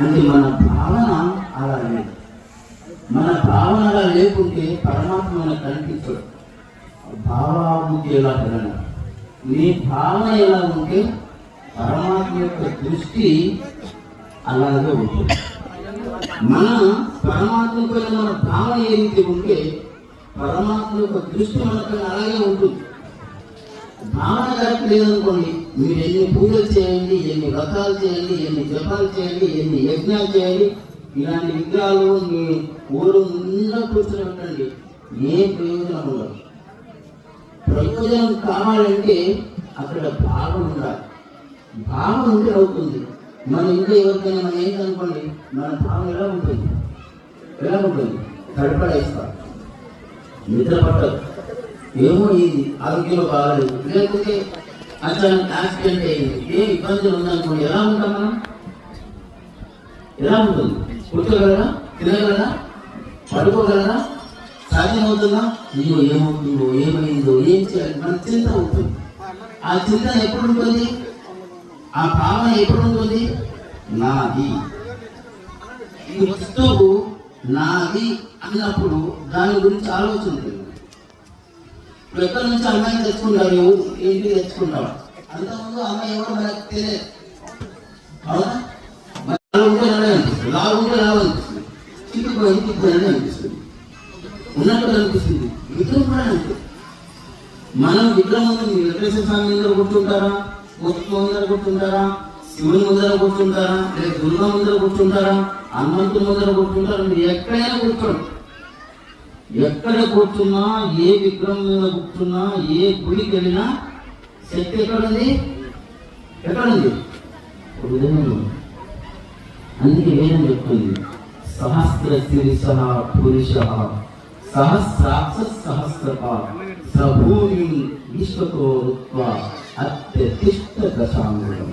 అంటే మన భావన అలా లేదు. మన భావన అలా లేకుంటే పరమాత్మ మనకు కనిపించడు. భావాభివృద్ధి ఎలా పెరగడం నీ భావన ఎలా ఉంటే పరమాత్మ యొక్క దృష్టి అలాగే ఉంటుంది. మన పరమాత్మ పైన మన భావన ఏదైతే ఉంటే పరమాత్మ యొక్క దృష్టి మనకు అలాగే ఉంటుంది. భావన కరెక్ట్ లేదనుకోండి మీరు ఎన్ని పూజలు చేయండి ఎన్ని వ్రతాలు చేయండి ఎన్ని జపాలు చేయండి ఎన్ని యజ్ఞాలు చేయండి ఇలాంటి విగ్రహాలు మీ ఊరు ముందుగా కూర్చొని ఉండండి. ఏ ప్రయోజనం ఉండదు. ప్రయోజనం కావాలంటే అక్కడ భావం ఉండాలి. భావం ఉంటే అవుతుంది. మన ఇంట్లో ఎవరికైనా మనం ఏంటనుకోండి మన భావం ఎలా ఉంటుంది? ఎలా ఉంటుంది? తడపడేస్తారు నిద్ర పట్టదు. ఏమో ఇది ఆరోగ్యంలో బాగాలేదు. లేకపోతే అచానక్ యాక్సిడెంట్ అయింది. ఏ ఇబ్బందులు ఉందనుకోండి ఎలా ఉంటాం మనం? ఎలా ఉంటుంది? కూర్చోగలరా తినగలరా పడుకోగలరా? సాధ్యమవుతుందా? అయ్యో ఏమవుతుందో ఏమైందో ఏం చేయాలి? మన చింత ఉంటుంది. ఆ చింత ఎప్పుడు ఉంటుంది ఆ భావన ఎప్పుడు ఉంటుంది నాది. ఈ వస్తువు నాది అన్నప్పుడు దాని గురించి ఆలోచన ఉంటుంది ఇప్పుడు ఎక్కడి నుంచి అమ్మాయిని తెచ్చుకుంటారు ఎవరు ఏంటి తెచ్చుకుంటారు అంతకుముందు అమ్మాయి ఎవరు మనకు తెలియదు. అవునా? మరి అలా ఉంటే అలాగే అనిపిస్తుంది. లా ఉంటే లా అనిపిస్తుంది. ఇంటికి ఇంటికి పోయినట్టు అనిపిస్తుంది. ఉన్నట్టు అనిపిస్తుంది. విగ్రహం కూడా అనిపిస్తుంది మనం విగ్రహం ఉంది. మీ వెంకటేశ్వర స్వామి ముందర కూర్చుంటారా? ముత్తు ముందర కూర్చుంటారా? శివుని ముందర కూర్చుంటారా? లేదా దుర్గ ముందర కూర్చుంటారా? హనుమంతుని ముందర కూర్చుంటారా? మీరు ఎక్కడైనా కూర్చోండి. ఎక్కడ కూర్చున్నా ఏ విగ్రహం మీద కూర్చున్నా ఏ గుడికి వెళ్ళినా శక్తి ఎక్కడుంది? ఎక్కడుంది? హృదయంలో అందుకే వేదం చెప్తుంది. సహస్ర శిరిష పురుష సహస్రాక్ష సహస్రప సభూమి విశ్వతో అత్యతిష్ట దశాంగుడం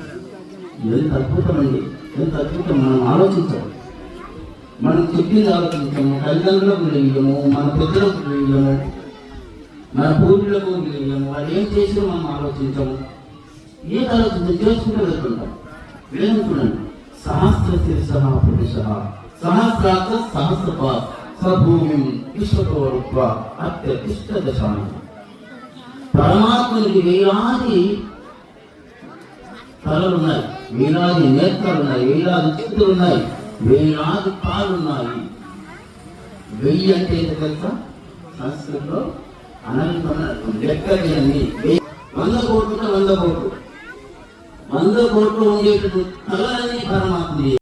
ఎంత అద్భుతం అండి ఎంత అద్భుతం. మనం ఆలోచించాలి. మనం చెప్పింది ఆలోచించాము తల్లిదండ్రులకు తెలియము మన పుత్రులకు తెలియము మన పూర్వులకు తెలియము వాళ్ళు ఏం చేసినా మనం ఆలోచించము. ఏం ఆలోచించాం చేసుకుంటూ వెళ్తుంటాం. వేదం చూడండి. సహస్ర శిరస పురుష సహస్రాత సహస్రప. సభూమి విశ్వతో రూప అత్యతిష్ట దశాంగం పరమాత్మనికి వేలాది తలలు ఉన్నాయి వేలాది నేత్రాలు ఉన్నాయి వేలాది చేతులు ఉన్నాయి వేలాది కాళ్ళు వెయ్యి అంటే ఏంటో తెలుసా? సంస్కృతిలో అనంతమైన లెక్కలేని వంద కోట్లు వంద కోట్లు. వంద కోట్లు ఉండేటటువంటి తలని పరమాత్మ